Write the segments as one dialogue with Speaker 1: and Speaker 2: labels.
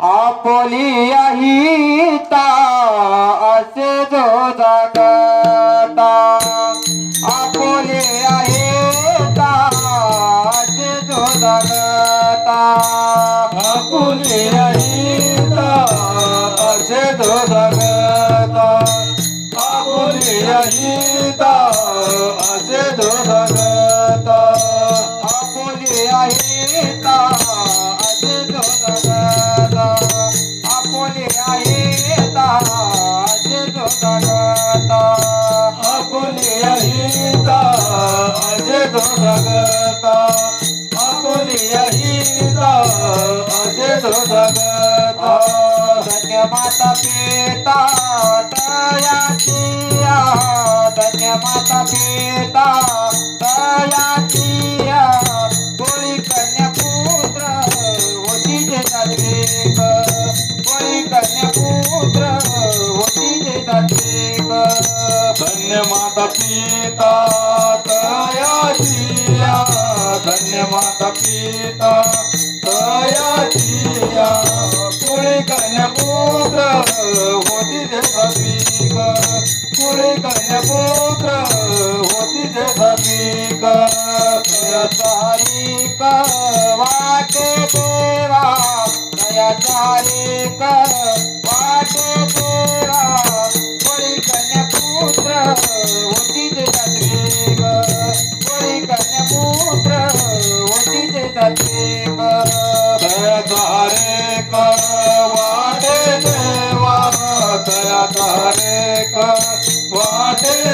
Speaker 1: आपोली हिता असे जो जगता आपुले
Speaker 2: अहिता असे तो जगता आपुले अहिता असे तो जगता
Speaker 1: धन्य माता पिता दयाचिया धन्य माता पिता
Speaker 2: माता पिता दयाचिया धन्य माता पिता दयाचिया पुढे कन्यापुत्र होती जे सात्विक पुढे कन्यापुत्र होती जे सात्विक
Speaker 1: दयाचारिक वाटे देवा दयाचारिक वाटे देवा पुत्र होती जे सात्विक कोळी
Speaker 2: वाटे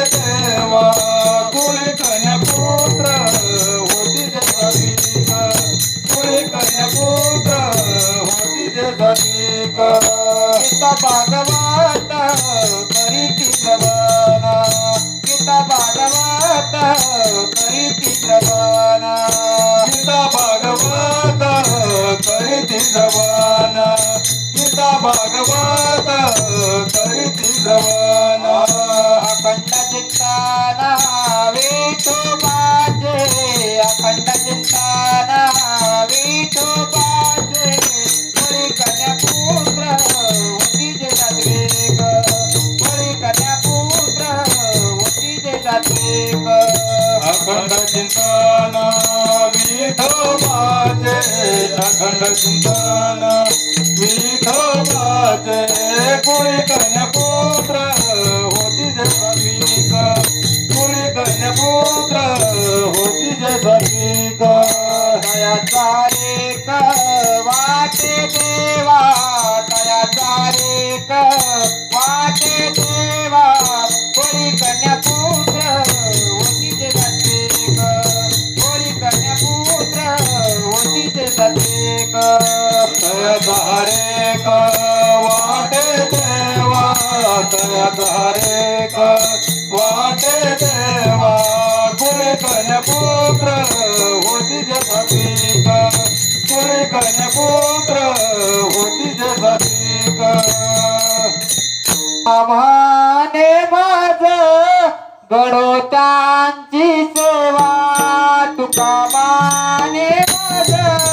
Speaker 2: Bhagavata, Kariti Zavana Kita Bhagavata, Kariti Zavana
Speaker 1: अखंड चिंतन विठोबाचे अखंड चिंतन विठोबाचे कुळी कन्या होती जे सत्विक कुळी होती जे सत्विक दयाचारिक वाटे देवा होती ते
Speaker 2: वाटे देवा तया वाटे देवा कुळे पुत्र होती जे सतीक पुत्र होती जे सतीक
Speaker 1: माझ सेवा तुका माने माझ